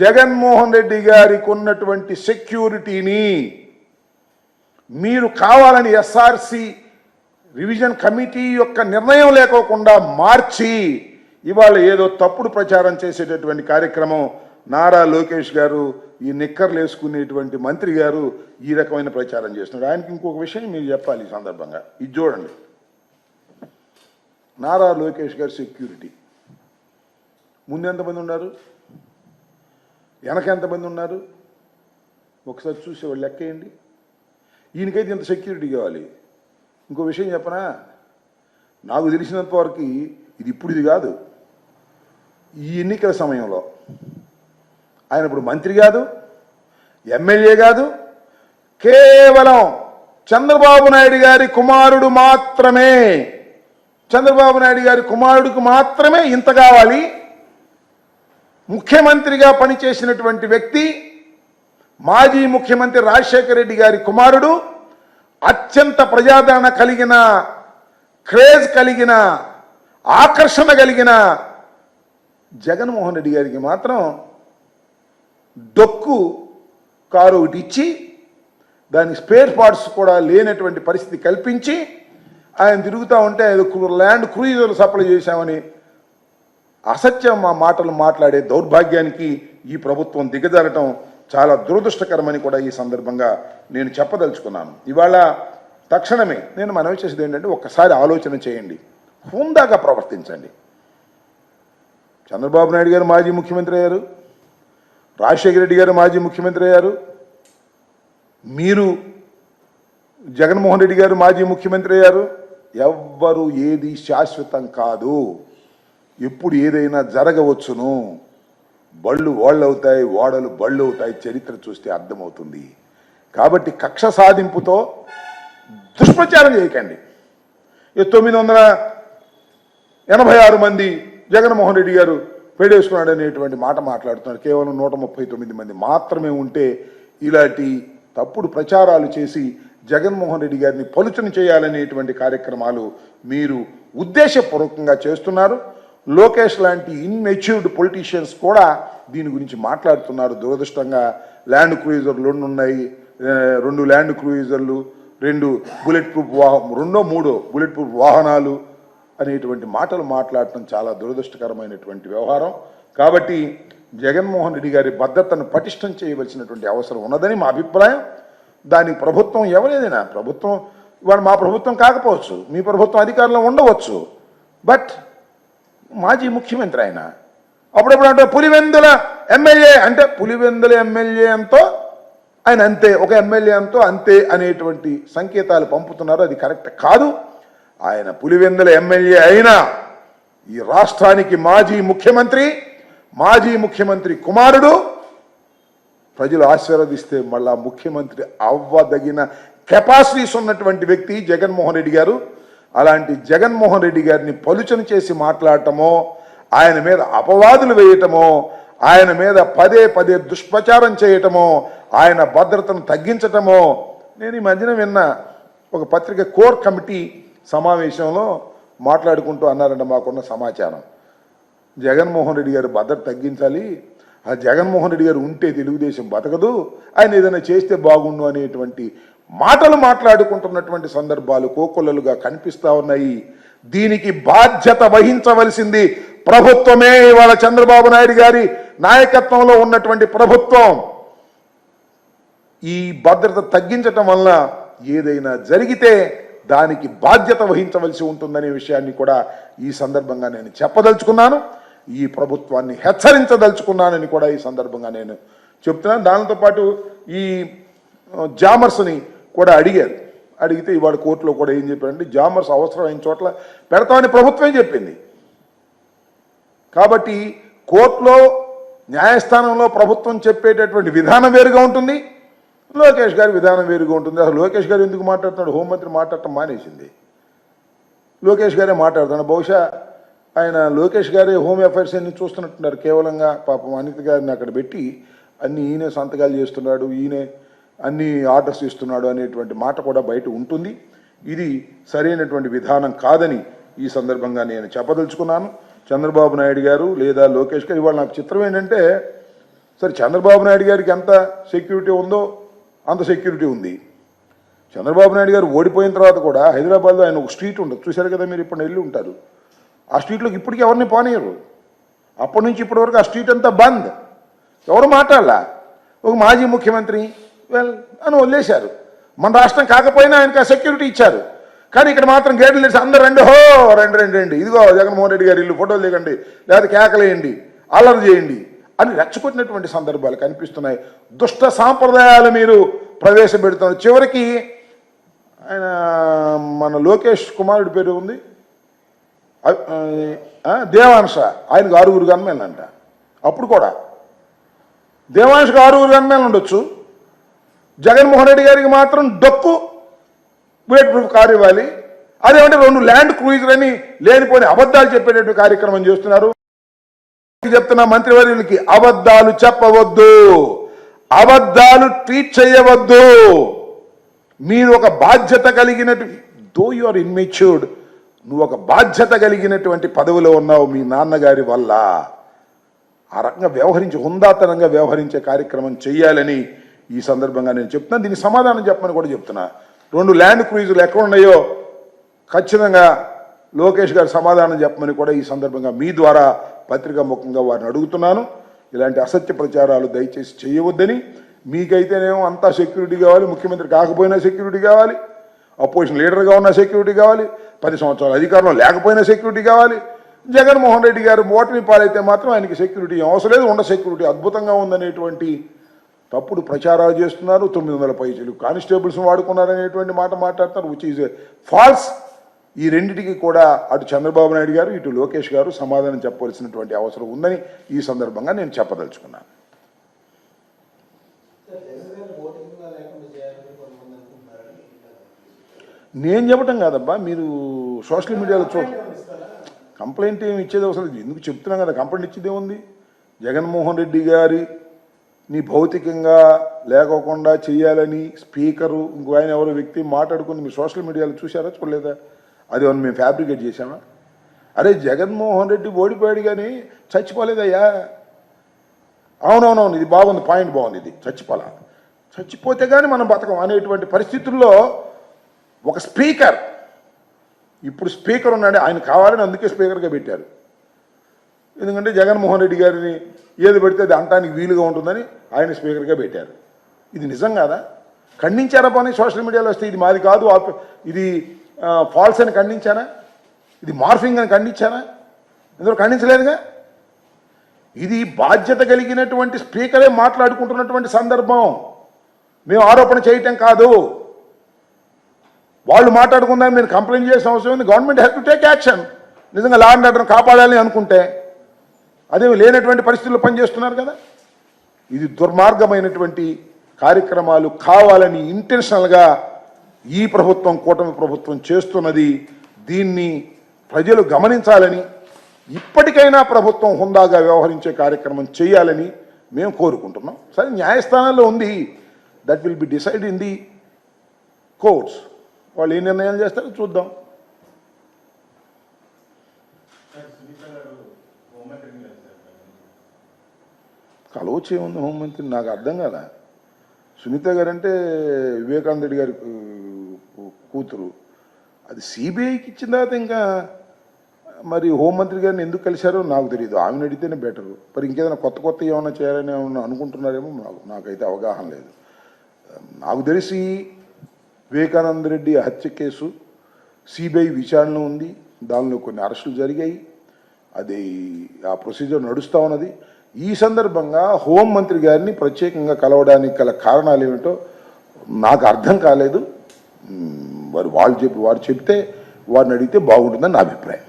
జగన్మోహన్ రెడ్డి గారికి ఉన్నటువంటి సెక్యూరిటీని మీరు కావాలని ఎస్ఆర్సి రివిజన్ కమిటీ యొక్క నిర్ణయం లేకోకుండా మార్చి ఇవాళ ఏదో తప్పుడు ప్రచారం చేసేటటువంటి కార్యక్రమం నారా లోకేష్ గారు ఈ నిక్కర్లు వేసుకునేటువంటి మంత్రి గారు ఈ రకమైన ప్రచారం చేస్తున్నారు. ఆయనకి ఇంకొక విషయం మీరు చెప్పాలి ఈ సందర్భంగా. ఇది చూడండి. నారా లోకేష్ గారు సెక్యూరిటీ. ముందు ఎంతమంది ఉన్నారు? వెనక ఎంతమంది ఉన్నారు? ఒకసారి చూసి వాళ్ళు లెక్కేయండి ఈయనకైతే ఇంత సెక్యూరిటీ కావాలి. ఇంకో విషయం చెప్పనా? నాకు తెలిసినంత వరకు ఇది ఇప్పుడు ఇది కాదు. ఈ ఎన్నికల సమయంలో ఆయన ఇప్పుడు మంత్రి కాదు ఎమ్మెల్యే కాదు కేవలం చంద్రబాబు నాయుడు గారి కుమారుడు మాత్రమే. చంద్రబాబు నాయుడు గారి కుమారుడికి మాత్రమే ఇంత కావాలి. ముఖ్యమంత్రిగా పనిచేసినటువంటి వ్యక్తి మాజీ ముఖ్యమంత్రి రాజశేఖర రెడ్డి గారి కుమారుడు అత్యంత ప్రజాదరణ కలిగిన క్రేజ్ కలిగిన ఆకర్షణ కలిగిన జగన్మోహన్ రెడ్డి గారికి మాత్రం డొక్కు కారు ఒకటి ఇచ్చి దానికి స్పేర్ పార్ట్స్ కూడా లేనటువంటి పరిస్థితి కల్పించి ఆయన తిరుగుతూ ఉంటే ల్యాండ్ క్రూయిజర్లు సప్లై చేశామని అసత్య మా మాటలు మాట్లాడే దౌర్భాగ్యానికి ఈ ప్రభుత్వం దిగజారటం చాలా దురదృష్టకరమని కూడా ఈ సందర్భంగా నేను చెప్పదలుచుకున్నాను. ఇవాళ తక్షణమే నేను మనవి చేసేది ఏంటంటే ఒక్కసారి ఆలోచన చేయండి. హుందాగా ప్రవర్తించండి. చంద్రబాబు నాయుడు గారు మాజీ ముఖ్యమంత్రి అయ్యారు. రాజశేఖర రెడ్డి గారు మాజీ ముఖ్యమంత్రి అయ్యారు. మీరు జగన్మోహన్ రెడ్డి గారు మాజీ ముఖ్యమంత్రి అయ్యారు. ఎవ్వరు ఏది శాశ్వతం కాదు. ఎప్పుడు ఏదైనా జరగవచ్చును. బళ్ళు వాళ్ళవుతాయి ఓడలు బళ్ళు అవుతాయి చరిత్ర చూస్తే అర్థమవుతుంది. కాబట్టి కక్ష సాధింపుతో దుష్ప్రచారం చేయకండి. తొమ్మిది వందల ఎనభై ఆరు మంది జగన్మోహన్ రెడ్డి గారు పెడేసుకున్నాడు అనేటువంటి మాట మాట్లాడుతున్నారు. కేవలం నూట ముప్పై తొమ్మిది మంది మాత్రమే ఉంటే ఇలాంటి తప్పుడు ప్రచారాలు చేసి జగన్మోహన్ రెడ్డి గారిని పలుచన చేయాలనేటువంటి కార్యక్రమాలు మీరు ఉద్దేశపూర్వకంగా చేస్తున్నారు. లోకేష్ లాంటి ఇన్మెచ్యూర్డ్ పొలిటీషియన్స్ కూడా దీని గురించి మాట్లాడుతున్నారు. దురదృష్టంగా ల్యాండ్ క్రూయిజర్లు రెండు ఉన్నాయి. రెండు ల్యాండ్ క్రూయిజర్లు రెండు బుల్లెట్ ప్రూఫ్ వాహనం రెండో మూడో బుల్లెట్ ప్రూఫ్ వాహనాలు అనేటువంటి మాటలు మాట్లాడటం చాలా దురదృష్టకరమైనటువంటి వ్యవహారం. కాబట్టి జగన్మోహన్ రెడ్డి గారి భద్రతను పటిష్టం చేయవలసినటువంటి అవసరం ఉన్నదని మా అభిప్రాయం. దానికి ప్రభుత్వం ఎవరేదైనా ప్రభుత్వం ఇవాళ మా ప్రభుత్వం కాకపోవచ్చు మీ ప్రభుత్వం అధికారంలో ఉండవచ్చు. బట్ మాజీ ముఖ్యమంత్రి ఆయన. అప్పుడప్పుడు అంటే పులివెందుల ఎమ్మెల్యే అంటే పులివెందుల ఎమ్మెల్యే ఎంతో ఆయన అంతే ఒక ఎమ్మెల్యే ఎంతో అంతే అనేటువంటి సంకేతాలు పంపుతున్నారు. అది కరెక్ట్ కాదు. ఆయన పులివెందుల ఎమ్మెల్యే అయినా ఈ రాష్ట్రానికి మాజీ ముఖ్యమంత్రి మాజీ ముఖ్యమంత్రి కుమారుడు ప్రజలు ఆశీర్వదిస్తే మళ్ళా ముఖ్యమంత్రి అవ్వదగిన కెపాసిటీస్ ఉన్నటువంటి వ్యక్తి జగన్మోహన్ రెడ్డి గారు. అలాంటి జగన్మోహన్ రెడ్డి గారిని పలుచన చేసి మాట్లాడటమో ఆయన మీద అపవాదులు వేయటమో ఆయన మీద పదే పదే దుష్ప్రచారం చేయటమో ఆయన భద్రతను తగ్గించటమో నేను ఈ మధ్యన విన్న ఒక పత్రిక కోర్ కమిటీ సమావేశంలో మాట్లాడుకుంటూ అన్నారంట మాకున్న సమాచారం. జగన్మోహన్ రెడ్డి గారు భద్రత తగ్గించాలి ఆ జగన్మోహన్ రెడ్డి గారు ఉంటే తెలుగుదేశం బతకదు ఆయన ఏదైనా చేస్తే బాగుండు అనేటువంటి మాటలు మాట్లాడుకుంటున్నటువంటి సందర్భాలు కోకొల్లలుగా కనిపిస్తా ఉన్నాయి. దీనికి బాధ్యత వహించవలసింది ప్రభుత్వమే. ఇవాళ చంద్రబాబు నాయుడు గారి నాయకత్వంలో ఉన్నటువంటి ప్రభుత్వం. ఈ భద్రత తగ్గించటం వలన ఏదైనా జరిగితే దానికి బాధ్యత వహించవలసి ఉంటుందనే విషయాన్ని కూడా ఈ సందర్భంగా నేను చెప్పదలుచుకున్నాను. ఈ ప్రభుత్వాన్ని హెచ్చరించదలుచుకున్నానని కూడా ఈ సందర్భంగా నేను చెప్తున్నాను. దానితో పాటు ఈ జామర్స్ని కూడా అడిగారు. అడిగితే ఇవాళ కోర్టులో కూడా ఏం చెప్పారంటే జామర్స్ అవసరమైన చోట్ల పెడతామని ప్రభుత్వమే చెప్పింది. కాబట్టి కోర్టులో న్యాయస్థానంలో ప్రభుత్వం చెప్పేటటువంటి విధానం వేరుగా ఉంటుంది. లోకేష్ గారి విధానం వేరుగా ఉంటుంది. అసలు లోకేష్ గారు ఎందుకు మాట్లాడుతున్నాడు? హోంమంత్రి మాట్లాడటం మానేసింది. లోకేష్ గారే మాట్లాడుతున్నాడు బహుశా ఆయన లోకేష్ గారే హోమ్ అఫైర్స్ అన్ని చూస్తున్నట్టున్నారు. కేవలంగా పాపం అనిత గారిని అక్కడ పెట్టి అన్ని ఈయనే సంతకాలు చేస్తున్నాడు ఈయనే అన్ని ఆర్డర్స్ ఇస్తున్నాడు అనేటువంటి మాట కూడా బయట ఉంటుంది. ఇది సరైనటువంటి విధానం కాదని ఈ సందర్భంగా నేను చెప్పదలుచుకున్నాను. చంద్రబాబు నాయుడు గారు లేదా లోకేష్ గారు ఇవాళ నాకు చిత్రం ఏంటంటే సరే చంద్రబాబు నాయుడు గారికి ఎంత సెక్యూరిటీ ఉందో అంత సెక్యూరిటీ ఉంది. చంద్రబాబు నాయుడు గారు ఓడిపోయిన తర్వాత కూడా హైదరాబాద్లో ఆయన ఒక స్ట్రీట్ ఉండదు. చూశారు కదా మీరు ఇప్పుడు వెళ్ళి ఉంటారు. ఆ స్ట్రీట్లోకి ఇప్పటికీ ఎవరిని పోనీయరు. అప్పటి నుంచి ఇప్పటి వరకు ఆ స్ట్రీట్ అంతా బంద్. ఎవరు మాట్లాడాల? ఒక మాజీ ముఖ్యమంత్రి వెల్ అని వదిలేశారు. మన రాష్ట్రం కాకపోయినా ఆయనకి ఆ సెక్యూరిటీ ఇచ్చారు. కానీ ఇక్కడ మాత్రం గేట్లు తెరిచి అందరు రండి హో రండి రండి రండి. ఇదిగో జగన్మోహన్ రెడ్డి గారు ఇల్లు ఫోటోలు దిగండి లేదా కేకలేయండి అల్లరి చేయండి అని రెచ్చగొట్టినటువంటి సందర్భాలు కనిపిస్తున్నాయి. దుష్ట సాంప్రదాయాలు మీరు ప్రవేశపెడుతున్నారు. చివరికి ఆయన మన లోకేష్ కుమారుడి పేరు ఉంది. దేవాంశ ఆయనకు ఆరుగురు గన్మేలు అంట అప్పుడు కూడా దేవాంశకు ఆరుగురు గన్మేలు ఉండొచ్చు. జగన్మోహన్ రెడ్డి గారికి మాత్రం డొక్కు బుల్లెట్ ప్రూఫ్ కారు ఇవ్వాలి. అదేమంటే రెండు ల్యాండ్ క్రూయిజర్ అని లేనిపోని అబద్ధాలు చెప్పేటటువంటి కార్యక్రమం చేస్తున్నారు. చెప్తున్న మంత్రివర్యులకి అబద్ధాలు చెప్పవద్దు. అబద్ధాలు ట్వీట్ చేయవద్దు. మీరు ఒక బాధ్యత కలిగినట్టు దో యు ఆర్ ఇన్మెచ్యూర్డ్ నువ్వు ఒక బాధ్యత కలిగినటువంటి పదవిలో ఉన్నావు మీ నాన్నగారి వల్ల. ఆ రకంగా వ్యవహరించి హుందాతనంగా వ్యవహరించే కార్యక్రమం చేయాలని ఈ సందర్భంగా నేను చెప్తున్నాను దీనికి సమాధానం చెప్పమని కూడా చెప్తున్నా. రెండు ల్యాండ్ క్రూయిజులు ఎక్కడ ఉన్నాయో ఖచ్చితంగా లోకేష్ గారు సమాధానం చెప్పమని కూడా ఈ సందర్భంగా మీ ద్వారా పత్రికా ముఖంగా వారిని అడుగుతున్నాను. ఇలాంటి అసత్య ప్రచారాలు దయచేసి చేయవద్దని. మీకైతేనేమో అంతా సెక్యూరిటీ కావాలి ముఖ్యమంత్రి కాకపోయినా సెక్యూరిటీ కావాలి అపోజిషన్ లీడర్గా ఉన్న సెక్యూరిటీ కావాలి పది సంవత్సరాలు అధికారంలో లేకపోయినా సెక్యూరిటీ కావాలి. జగన్మోహన్ రెడ్డి గారు ఓటమి పాలైతే మాత్రం ఆయనకి సెక్యూరిటీ అవసరం లేదు ఉండ సెక్యూరిటీ అద్భుతంగా ఉందనేటువంటి తప్పుడు ప్రచారాలు చేస్తున్నారు తొమ్మిది వందల పైసలు కానిస్టేబుల్స్ని వాడుకున్నారనేటువంటి మాట మాట్లాడుతున్నారు విచ్ ఈజ్ ఫాల్స్ ఈ రెండింటికి కూడా అటు చంద్రబాబు నాయుడు గారు ఇటు లోకేష్ గారు సమాధానం చెప్పవలసినటువంటి అవసరం ఉందని ఈ సందర్భంగా నేను చెప్పదలుచుకున్నాను. నేను చెప్పటం కాదబ్బా మీరు సోషల్ మీడియాలో చూ కంప్లైంట్ ఏమి ఇచ్చేది అవసరం లేదు. ఎందుకు చెప్తున్నాం కదా కంప్లైంట్ ఇచ్చేదే ఉంది జగన్మోహన్ రెడ్డి గారి నీ భౌతికంగా లేకోకుండా చేయాలని స్పీకరు ఇంకో ఆయన ఎవరో వ్యక్తి మాట్లాడుకుని మీ సోషల్ మీడియాలో చూసారా చూడలేదా? అది అని మేము ఫ్యాబ్రికేట్ చేశామా? అరే జగన్మోహన్ రెడ్డి ఓడిపోయాడు కానీ చచ్చిపోలేదయ్యా. అవునవునవును ఇది బాగుంది పాయింట్ బాగుంది ఇది చచ్చిపోలా. చచ్చిపోతే కానీ మనం బతకం అనేటువంటి పరిస్థితుల్లో ఒక స్పీకర్ ఇప్పుడు స్పీకర్ ఉన్నాడు ఆయన కావాలని అందుకే స్పీకర్గా పెట్టారు. ఎందుకంటే జగన్మోహన్ రెడ్డి గారిని ఏది పెడితే అది అంటానికి వీలుగా ఉంటుందని ఆయన స్పీకర్గా పెట్టారు. ఇది నిజం కాదా? ఖండించారా పోనీ సోషల్ మీడియాలో వస్తే ఇది మాది కాదు ఇది ఫాల్స్ అని ఖండించానా? ఇది మార్ఫింగ్ అని ఖండించానా? ఎందుకు ఖండించలేదుగా? ఇది బాధ్యత కలిగినటువంటి స్పీకరే మాట్లాడుకుంటున్నటువంటి సందర్భం. మేము ఆరోపణ చేయటం కాదు. వాళ్ళు మాట్లాడుకుందని మీరు కంప్లైంట్ చేసిన అవసరం ఉంది. Government has to take action నిజంగా లా అండ్ ఆర్డర్ కాపాడాలి అనుకుంటే అదేమి లేనటువంటి పరిస్థితుల్లో పనిచేస్తున్నారు కదా? ఇది దుర్మార్గమైనటువంటి కార్యక్రమాలు కావాలని ఇంటెన్షనల్గా ఈ ప్రభుత్వం కూటమి ప్రభుత్వం చేస్తున్నది. దీన్ని ప్రజలు గమనించాలని ఇప్పటికైనా ప్రభుత్వం హుందాగా వ్యవహరించే కార్యక్రమం చేయాలని మేము కోరుకుంటున్నాం. సరే న్యాయస్థానంలో ఉంది. That will be decide in the courts వాళ్ళు ఏ నిర్ణయాలు చేస్తారో చూద్దాం. కలవచ్చు ఏముంది హోంమంత్రి నాకు అర్థం కదా. సునీత గారు అంటే వివేకానంద రెడ్డి గారి కూతురు. అది సిబిఐకి ఇచ్చిన తర్వాత ఇంకా మరి హోంమంత్రి గారిని ఎందుకు కలిశారో నాకు తెలియదు ఆమెను అడిగితేనే బెటర్. మరి ఇంకేదైనా కొత్త కొత్త ఏమైనా చేయాలని ఏమన్నా అనుకుంటున్నారేమో నాకు నాకైతే అవగాహన లేదు. నాకు తెలిసి వివేకానంద రెడ్డి హత్య కేసు సిబిఐ విచారణ ఉంది. దానిలో కొన్ని అరెస్టులు జరిగాయి. అది ఆ ప్రొసీజర్ నడుస్తూ ఉన్నది. ఈ సందర్భంగా హోం మంత్రి గారిని ప్రత్యేకంగా కలవడానికి గల కారణాలు ఏమిటో నాకు అర్థం కాలేదు. వారు వాళ్ళు చెప్పి వారు చెప్తే వారిని అడిగితే బాగుంటుందని నా అభిప్రాయం.